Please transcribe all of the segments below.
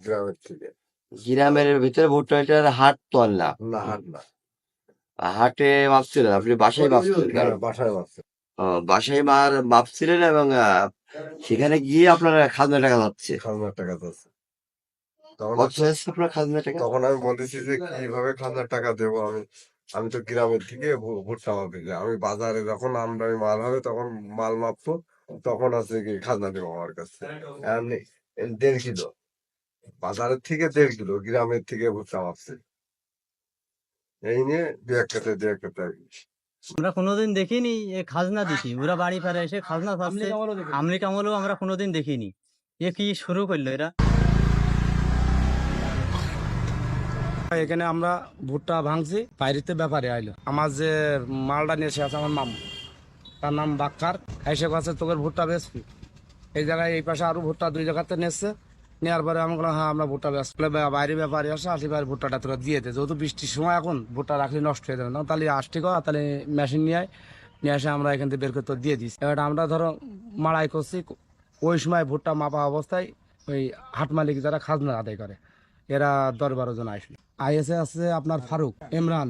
গ্রামের থেকে গ্রামের ভিতরে ভুট্টা এটার হাট তো আর না। না হাট না। হাটে মাপছিলেন আপনি বাসায় মাপছিলেন হ্যাঁ, বাসায় ও, বাসায় মার মাপছিলেন এবং সেখানে গিয়ে আপনার খাজনা টাকা যাচ্ছে খাজনার টাকা আছে তখন খাজনা আমি বলেছি যে কীভাবে খাজনার টাকা দেবো? আমি আমি তো গ্রামের থেকে ভুট্টা মাপি। আমি বাজারে যখন আমদানি মাল হবে তখন মাল মাপবো তখন আছে কি খাজনা দেবো আমার কাছে। দেড় কিলো। বাজারের থেকে দেড় কিলো গ্রামের থেকে ভুট্টা মাপছে এই নিয়ে দু এক কাতে দু এক কাতে আমরা কোনোদিন দেখিনি খাজনা দিছি। ওরা বাড়ি ফেরে এসে খাজনা পাচ্ছে আমলিক আমলেও আমরা কোনোদিন দেখিনি। এ কি শুরু করল এরা? এখানে আমরা ভুট্টা ভাঙছি বাইরেতে ব্যাপারে আইলো। আমার যে মালটা নিয়ে এসে আছে আমার মামু তার নাম বাক্কার। এসে কাছে তোকে ভুট্টা বেচবি। এই জায়গায় এই পাশে আরও ভুট্টা দুই জায়গাতে নেসছে নেওয়ার পরে আমি বললাম হ্যাঁ আমরা ভুট্টা বলে, বাইরে ব্যাপারে আসে আসি বাইরে ভুট্টাটা তোরা দিয়ে দে। যেহেতু বৃষ্টির সময় এখন ভুট্টা রাখলে নষ্ট হয়ে যাবে। না তাহলে আসতে কর তাহলে মেশিন নিয়ে নিয়ে এসে আমরা এখান থেকে বের করতে দিয়ে দিই এবার আমরা ধরো মাড়াই করছি ওই সময় ভুট্টা মাপা অবস্থায় ওই হাট মালিক যারা খাজনা আদায় করে এরা দশ বারো জন আসবে আইএসএ আছে আপনার ফারুক ইমরান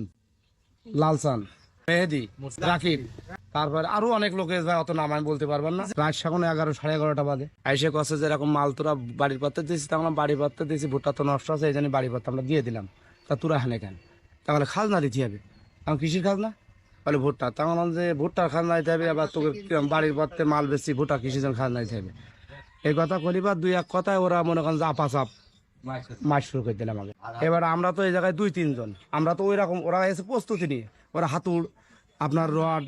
লালসান। মেহেদি রাকিব তারপরে আরও অনেক লোক এসে অত নাম আমি বলতে পারবেন না। রাত সখন এগারো, সাড়ে এগারোটা বাজে। আইসে কছে যে এরকম মাল তোরা বাড়ির পত্রে দিয়েছি, তখন আমরা বাড়ির পত্রে দিয়েছি, ভুট্টা তো নষ্ট আছে, এই জন্য বাড়ির পত্র আমরা দিয়ে দিলাম। তা তোরা হানে কেন? তাহলে খাজনা দিতে হবে। এখন কৃষির খাজনা? বলে ভুট্টা। তখন যে ভুট্টার খাজনা দিতে হবে, আবার তোকে বাড়ির পত্রে মাল বেশি ভুট্টা কৃষির জন্য খাজনা দিতে হবে। এই কথা করিবার দুই এক কথায় ওরা মনে করেন যে আপাচাপ মাছ শুরু করে দিলাম আগে এবার আমরা তো এই জায়গায় দুই, তিনজন। আমরা তো ওই রকম, ওরা এসে প্রস্তুতি নিয়ে, ওরা হাতুড় আপনার রড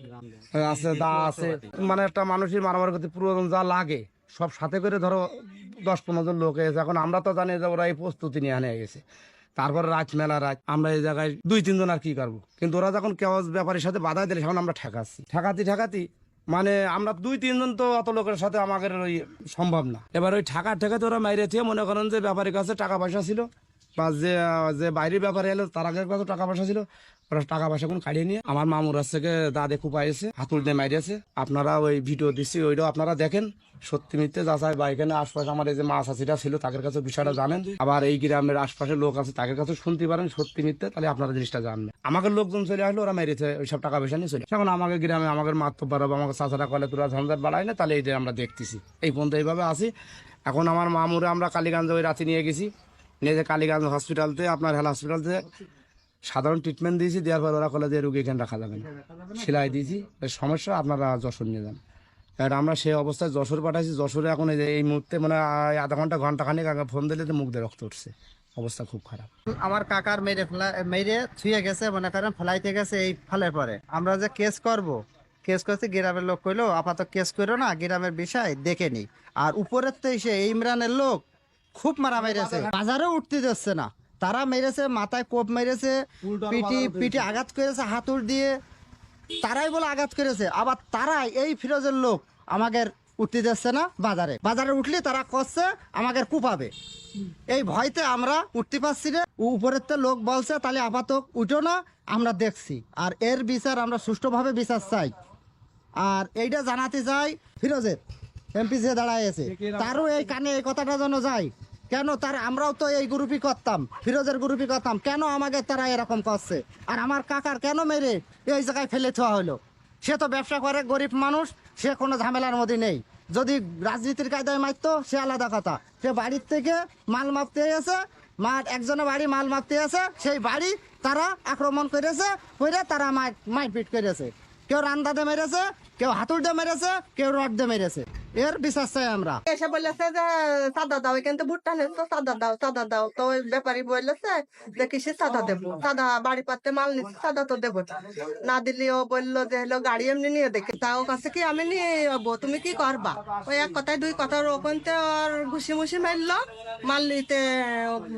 আছে দা আছে। মানে একটা মানুষের মারামারি করতে পুরোজন যা লাগে সব সাথে করে ধরো দশ পনেরো জন লোক এসে এখন আমরা তো জানি যে ওরা এই প্রস্তুতি নিয়ে আনে গেছে। তারপরে রাত মেলা রাত আমরা এই জায়গায় দুই তিনজন আর কি করব? কিন্তু ওরা যখন কেউ ব্যাপারের সাথে বাধা দিলে তখন আমরা ঠেকাচ্ছি। ঠেকাতি ঠেকাতি মানে আমরা দুই তিনজন তো অত লোকের সাথে আমাদের ওই সম্ভব না। এবার ওই ঠাকা ঠেকাতে ওরা মাইরে থেকে মনে করেন যে ব্যাপারীর কাছে টাকা পয়সা ছিল যে যে বাইরের ব্যাপারে এলো, তার আগের কাছে টাকা পয়সা ছিল। টাকা পয়সা কোন কাটিয়ে নিয়ে আমার মামুর কাছ থেকে দাদে কুপাইছে হাতুল দিয়ে মাইরেছে আপনারা ওই ভিডিও দিচ্ছি, ওইটাও আপনারা দেখেন। সত্যি মিথ্যে যাচাই বা এখানে আশপাশে আমার এই যে মা চাষিরা ছিল, তাদের কাছে বিষয়টা জানেন। আবার এই গ্রামের আশপাশের লোক আছে, তাদের কাছে শুনতে পারেন, সত্যি মিথ্যে, তাহলে আপনারা জিনিসটা জানবেন। আমাকে লোকজন চলে আসলো, ওরা মেরেছে ওইসব টাকা পয়সা নিয়ে চলে। এখন আমাকে গ্রামে আমাকে মাত্র বা আমাকে চাষারা কলে তোরা ঝঞ্ঝাট বাড়ায় না, তাহলে এইটা আমরা দেখতেছি। এই পর্যন্ত এইভাবে আসি এখন আমার মামুরে আমরা কালীগঞ্জে ওই রাতে নিয়ে গেছি। নিয়ে যে কালীগঞ্জ হসপিটালতে আপনার হেলথ হসপিটালতে সাধারণ ট্রিটমেন্ট দিয়েছি, দেওয়ার পর ওরা কলে যে রুগী এখানে রাখা যাবে সেলাই দিয়েছি সমস্যা, আপনারা যশোর নিয়ে যান। এবার আমরা সেই অবস্থায় যশোর পাঠাইছি, যশোরে এখন এই মুহূর্তে মানে আধা ঘণ্টা ঘণ্টা খানিক আগে ফোন দিলে তো মুখ দিয়ে রক্ত উঠছে। অবস্থা খুব খারাপ। আমার কাকার মেরে ফেলা, মেরে ছুঁয়ে গেছে, মনে করেন ফেলাইতে গেছে এই ফলের পরে। আমরা যে কেস করব কেস করছি, গ্রামের লোক কইলো, আপাতত কেস করো না, গ্রামের বিষয় দেখে নি আর উপরের তো এসে ইমরানের লোক খুব মারা মেরেছে। বাজারে উঠতে দিচ্ছে না। তারা মেরেছে মাথায় কোপ মেরেছে পিটি পিটি আঘাত করেছে হাতুর দিয়ে। তারাই বলে আঘাত করেছে। আবার তারাই এই ফিরোজের লোক আমাদের উঠতে দিচ্ছে না বাজারে। বাজারে উঠলে তারা করছে আমাদের কুপাবে। এই ভয়তে আমরা উঠতে পারছি না। উপরের তো লোক বলছে তাহলে আপাতত উঠো না আমরা দেখছি। আর এর বিচার আমরা সুষ্ঠুভাবে বিচার চাই। আর এইটা জানাতে চাই ফিরোজের। এমপি যে দাঁড়ায় আছে তারও এই কানে এই কথাটা যেন যায়। কেন তার আমরাও তো এই গ্রুপই করতাম ফিরোজের গ্রুপই করতাম কেন আমাকে তারা এরকম করছে? আর আমার কাকার কেন মেরে এই জায়গায় ফেলে থোয়া হলো? সে তো ব্যবসা করে গরিব মানুষ সে কোনো ঝামেলার মধ্যে নেই। যদি রাজনীতির কায়দায় মারতো সে আলাদা কথা। সে বাড়ির থেকে মাল মাপতে এসে মা একজনের বাড়ি মাল মাপতে এসে সেই বাড়ি তারা আক্রমণ করেছে করে তারা মার মারপিট করেছে। কেউ রান্দাতে মেরেছে কেউ হাতুড় দিয়ে মেরেছে কেউ রড দিয়ে মেরেছে। এর বিশ্বাস চাই আমরা। এসে বলেছে যে, চাঁদা দাও কিন্তু ভুট্টা নেই তো চাঁদা দাও চাঁদা দাও। তো ওই ব্যাপারী বললেছে যে, কিসে চাঁদা দেবো? চাঁদা বাড়ি পাতে মাল নিচ্ছি চাঁদা তো দেবো না। না দিলে ও বলল যে, হলো গাড়ি এমনি নিয়ে দেখে। তা ও কাছে কি আমি নিয়ে যাব? তুমি কি করবা? ওই এক কথায় দুই কথার ওখানতে ওর ঘুষি মুষি মারলো। মারলিতে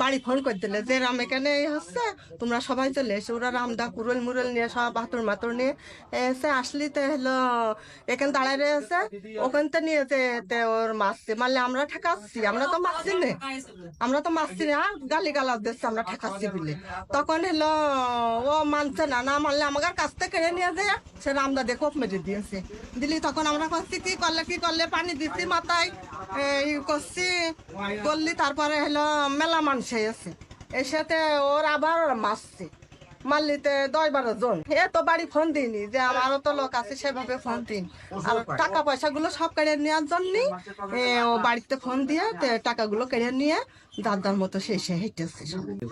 বাড়ি ফোন করে দিলে যে, রাম এখানে এই হচ্ছে তোমরা সবাই চলে এসে। ওরা রামদা কুরুল মুরুল নিয়ে সব হাতুর মাতুর নিয়ে এসে আসলি, তো হলো এখানে দাঁড়ায় রয়েছে। ওখান থেকে নিয়ে তে ওর মারছে মারলে আমরা ঠেকাচ্ছি, আমরা তো মারছি না। আমরা তো মারছি না, আর গালি গালাজ দিচ্ছে, আমরা ঠেকাচ্ছি বলে। তখন হলো, ও মানছে না না মারলে আমার কাছ থেকে কেড়ে নিয়ে যায়। সে দিয়ে কোপ মেরে দিয়েছে। দিলি তখন আমরা করছি, কি করলে কি করলে? পানি দিচ্ছি মাথায়, এই করছি, করলি, তারপরে হলো মেলা মানুষ এসে। এসাতে ওর আবার মারছে। মাল্লিতে দশ বারো জন। এ তো বাড়ি ফোন দিইনি, যে আমারও তো লোক আছে, সেভাবে ফোন দিন আর টাকা পয়সা গুলো সব কেড়ে নেওয়ার জন্য ও বাড়িতে ফোন দিয়ে টাকাগুলো কেড়ে নিয়ে দাদার মতো সে হেঁটেছে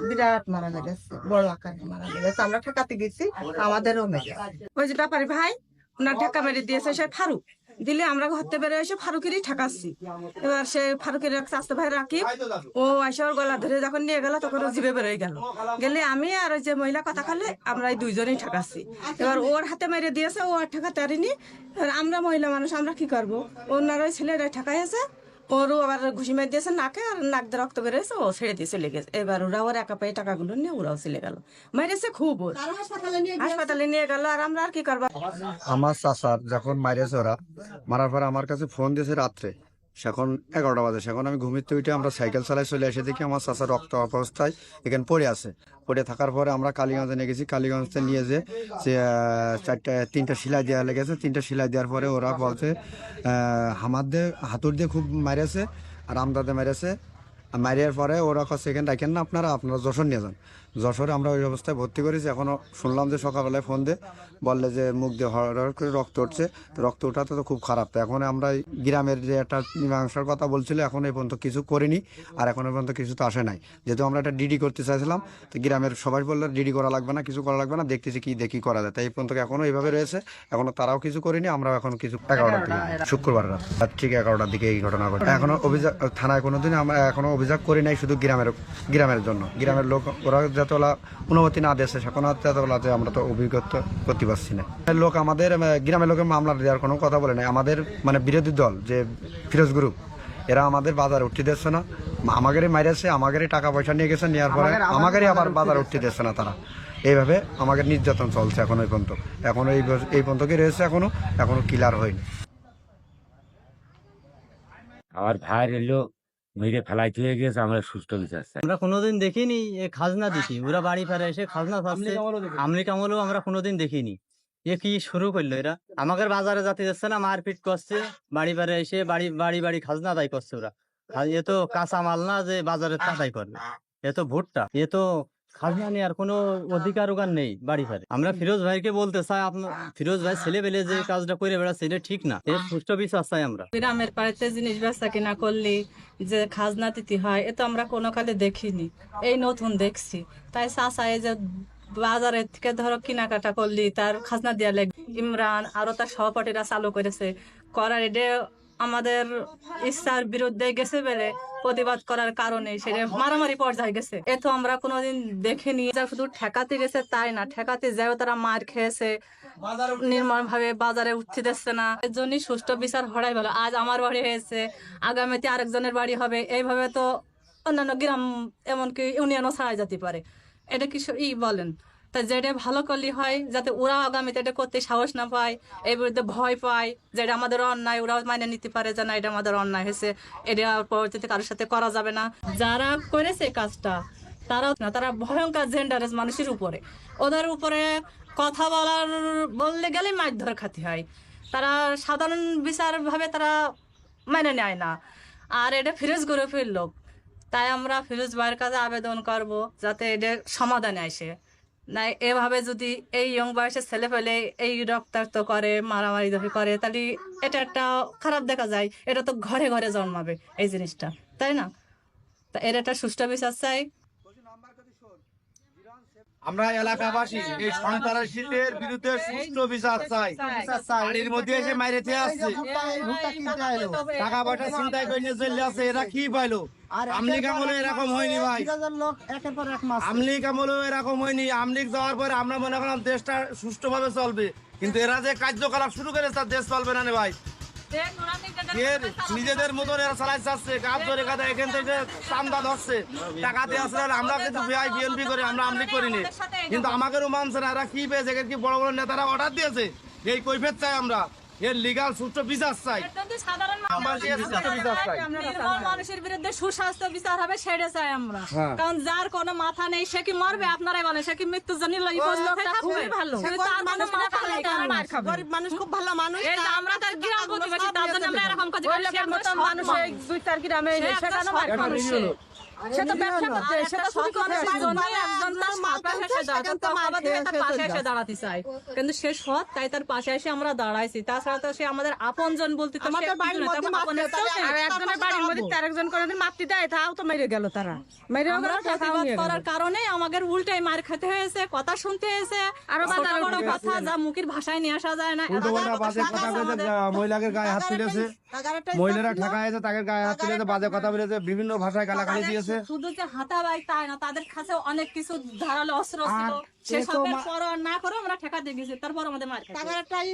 বিরাট মারা লেগেছে বড় আকারে মারা লেগেছে আমরা ঠেকাতে গেছি, আমাদেরও মেরে। ওই যে ব্যাপারী ভাই, ওনার ঢাকা মেরে দিয়েছে সে ফারুক। দিলে আমরা ঘর থেকে বেরো এসে ফারুকেরই ঠেকাচ্ছি। এবার সে ফারুকের এক চাস্তে ভাই রাখি ও এসে ওর গলা ধরে যখন নিয়ে গেল, তখন ও জিভে বেরোয় গেল। গেলে আমি আর ওই যে মহিলা কথা খালে আমরা এই দুইজনেই ঠেকাচ্ছি। এবার ওর হাতে মেরে দিয়েছে, ও আর ঠেকাতে পারিনি। আমরা মহিলা মানুষ, আমরা কি করব? ওনার ওই ছেলেরা ঠেকাইছে ওরও আবার ঘুষি মেরে দিয়েছে নাকে আর নাক দিয়ে রক্ত বেরোয়েছে ও ছেড়ে দিয়ে চলে গেছে এবার ওরা ওর একা পায়ে টাকাগুলো নিয়ে ওরাও চলে গেল মেরেছে খুব হাসপাতালে নিয়ে গেল আর আমরা আর কি করব আমার চাষার যখন মারিয়েছে ওরা মারার পর আমার কাছে ফোন দিয়েছে রাত্রে সেখন এগারোটা বাজে। সেখন আমি ঘুমিতে উঠে আমরা সাইকেল চালাই চলে এসে দেখি আমার চাচার রক্ত অবস্থায় এখানে পড়ে আছে। পড়ে থাকার পরে আমরা কালীগঞ্জে নিয়ে গেছি। কালীগঞ্জে নিয়ে যে চারটা, তিনটা সেলাই দেওয়া লেগেছে। তিনটা সেলাই দেওয়ার পরে ওরা বলছে হামার দিয়ে হাতুর দিয়ে খুব মারিয়েছে আর আমদাদে মেরেছে মারিয়ার পরে ওরা কাছে এখানে রাখেন না আপনারা আপনারা যশোর নিয়ে যান। যশোরে আমরা ওই অবস্থায় ভর্তি করেছি। এখনও শুনলাম যে সকালবেলায় ফোন দিয়ে বললে যে মুখ দিয়ে হর করে রক্ত উঠছে। রক্ত ওঠাতে তো খুব খারাপ। তো এখন আমরা গ্রামের যে একটা মীমাংসার কথা বলছিল, এখন এই পর্যন্ত কিছু করিনি আর এখনও পর্যন্ত কিছু তো আসে নাই। যেহেতু আমরা একটা ডিডি করতে চাইছিলাম, তো গ্রামের সবাই বলল, ডিডি করা লাগবে না, কিছু করা লাগবে না, দেখতেছি কি দেখি করা যায়। তাই এই পর্যন্ত এখনও এইভাবে রয়েছে। এখনও তারাও কিছু করিনি, আমরাও এখন কিছু এগারোটার দিকে শুক্রবার রাত রাত ঠিক এগারোটার দিকে এই ঘটনা ঘটে। এখনও অভিযোগ থানায় কোনোদিন আমরা এখনও অভিযোগ করি নাই শুধু গ্রামের গ্রামের জন্য। গ্রামের লোক, ওরা যতলা অনুমতি না দিয়েছে সেখন ততলা যে আমরা তো অভিজ্ঞতা করতে পারছি না। লোক আমাদের গ্রামের লোকের মামলা দেওয়ার কোনো কথা বলে নাই। আমাদের মানে বিরোধী দল যে ফিরোজ গ্রুপ এরা আমাদের বাজার উঠতে দিচ্ছে না। আমাদেরই মাইরেছে আমাদেরই টাকা পয়সা নিয়ে গেছে নেওয়ার পরে আমাদেরই আবার বাজার উঠতে দিচ্ছে না তারা। এইভাবে আমাদের নির্যাতন চলছে এখন এই পর্যন্ত। এখনও এই এই পর্যন্ত কি রয়েছে এখনও? এখনও ক্লিয়ার হয়নি। আমার ভাইয়ের লোক মেরে ফেলাইতে হয়ে গেছে আমরা সুস্থ বিচার চাই। আমরা কোনোদিন দেখিনি এ খাজনা দিছি। ওরা বাড়ি ফেরা এসে খাজনা ফাঁসছে আমলি কামলও আমরা কোনোদিন দেখিনি। এ কি শুরু করল এরা? আমাদের বাজারে যাতে যাচ্ছে না মারপিট করছে বাড়ি ফেরা এসে বাড়ি বাড়ি বাড়ি খাজনা আদায় করছে ওরা। আর এ তো কাঁচা মাল না যে বাজারে আদায় করবে। এ তো ভুট্টা এ তো খাজনা নেওয়ার কোনো অধিকার ওখান নেই বাড়ি ফেরে। আমরা ফিরোজ ভাইকে বলতে চাই আপনার ফিরোজ ভাই ছেলে পেলে যে কাজটা করে বেড়াচ্ছে এটা ঠিক না। এর সুষ্ঠু বিচার চাই আমরা। গ্রামের বাড়িতে জিনিস বেচা কিনা করলে যে খাজনা দিতে হয় এ তো আমরা কোনো কালে দেখিনি। এই নতুন দেখছি। তাই চাষা এই যে বাজারের থেকে ধরো কেনাকাটা করলি তার খাজনা দেওয়া লাগে ইমরান আরও তার সহপাঠীরা চালু করেছে। করার এটা আমাদের ইচ্ছার বিরুদ্ধে গেছে বলে প্রতিবাদ করার কারণে সেটা মারামারি পর্যায়ে গেছে। এ তো আমরা কোনোদিন দেখিনি। যা শুধু ঠেকাতে গেছে তাই না। ঠেকাতে যাও তারা মার খেয়েছে। নির্মম ভাবে বাজারে উঠতে দিচ্ছে না। এর জন্যই সুষ্ঠু বিচার হওয়াই ভালো। আজ আমার বাড়ি হয়েছে, আগামীতে আরেকজনের বাড়ি হবে। এইভাবে তো অন্যান্য গ্রাম, এমনকি ইউনিয়নও ছাড়া যেতে পারে। এটা কি ই বলেন? তা যেটা ভালো করলে হয়, যাতে ওরা আগামীতে এটা করতে সাহস না পায়, এর বিরুদ্ধে ভয় পায়, যে এটা আমাদের অন্যায়, ওরাও মানে নিতে পারে যে না, এটা আমাদের অন্যায় হয়েছে, এটা পরবর্তীতে কারোর সাথে করা যাবে না। যারা করেছে কাজটা তারাও না, তারা ভয়ঙ্কর জেন্ডারেস মানুষের উপরে। ওদের উপরে কথা বলার, বললে গেলে মারধর খাতে হয়। তারা সাধারণ বিচার ভাবে তারা মেনে নেয় না। আর এটা ফিরোজ করে ফেলল তাই আমরা ফিরোজ ভাইয়ের কাছে আবেদন করব, যাতে এটা সমাধানে আসে। না এভাবে যদি এই ইয়ং বয়সের ছেলে ফেলে এই রক্তাক্ত করে, মারামারি দফি করে, তাহলে এটা একটা খারাপ দেখা যায়। এটা তো ঘরে ঘরে জন্মাবে এই জিনিসটা, তাই না? তা এর একটা সুষ্ঠু বিচার চাই। আমরা এলাকাবাসী এই সন্ত্রাসীদের বিরুদ্ধে সুষ্ঠু বিচার চাই। বাড়ির মধ্যে এসে মাইরেতে আসছে। টাকা পয়সা চিন্তায় করে নিয়ে চলে আসছে এরা কি পাইলো? আমলে এরকম হয়নি ভাই। ফিরোজের লোক একের পর এক মাস আমলিগ আমলেও এরকম হয়নি। যাওয়ার পরে আমরা মনে করলাম দেশটা সুষ্ঠুভাবে চলবে। কিন্তু এরা যে কার্যকলাপ শুরু করেছে তার দেশ চলবে না ভাই। নিজেদের মতন এরা চালাই যাচ্ছে কাজ ধরে কাদা এখান থেকে চান্দা ধরছে। টাকা দিয়ে আসলে আমরা কিন্তু বিআই বিএনপি করে আমরা আমলি করিনি। কিন্তু আমাকেও মানছে না এরা কি পেয়েছে এখানে কি বড় বড় নেতারা অর্ডার দিয়েছে? এই কৈফের চাই আমরা। এর লিগাল সুষ্ঠু বিচার চাই। মানুষের বিরুদ্ধে সুস্বাস্থ্য বিচার হবে সেটা চাই আমরা। হ্যাঁ। কারণ যার কোনো মাথা নেই সে কি মরবে? আপনারাই বলে সে কি মৃত্যুর জন্য ভালো। গরিব মানুষ খুব ভালো মানুষ আমরা তার গ্রাম প্রতিবেশী তার জন্য আমরা এরকম কাজ করি মানুষ দুই চার গ্রামে সেখানে মার খাবে। সে। সে তো ব্যবসা করছে সে তো সৎ মানুষের একজন তার পাশে এসে দাঁড়ায় তার টাকা দিয়ে তার পাশে এসে দাঁড়াতে চায়। কিন্তু সে সৎ তাই তার পাশে এসে আমরা দাঁড়াইছি তাছাড়া তো সে আমাদের আপন বলতে তো আমাদের বাড়ির মধ্যে মারতে আর একজনের বাড়ির মধ্যে তার একজন কোনদিন মাপতি দেয় তাও তো মেরে গেল তারা। মেরে প্রতিবাদ করার কারণে আমাদের উল্টাই মার খেতে হয়েছে কথা শুনতে হয়েছে। আরও বড় বড় কথা যা মুখের ভাষায় নিয়ে আসা যায় না। বাজে কথা বলে মহিলাকে গায়ে হাত তুলেছে। মহিলারা তাকে গায়ে হাত তুলেছে বাজে কথা বলেছে বিভিন্ন ভাষায় গালাগালি দিয়েছে। শুধু যে হাতাবাই তাই না তাদের কাছে অনেক কিছু ধারালো অস্ত্র ছিল। সেসবের পর না করে আমরা ঠেকাতে গেছি তারপর আমাদের মার একটা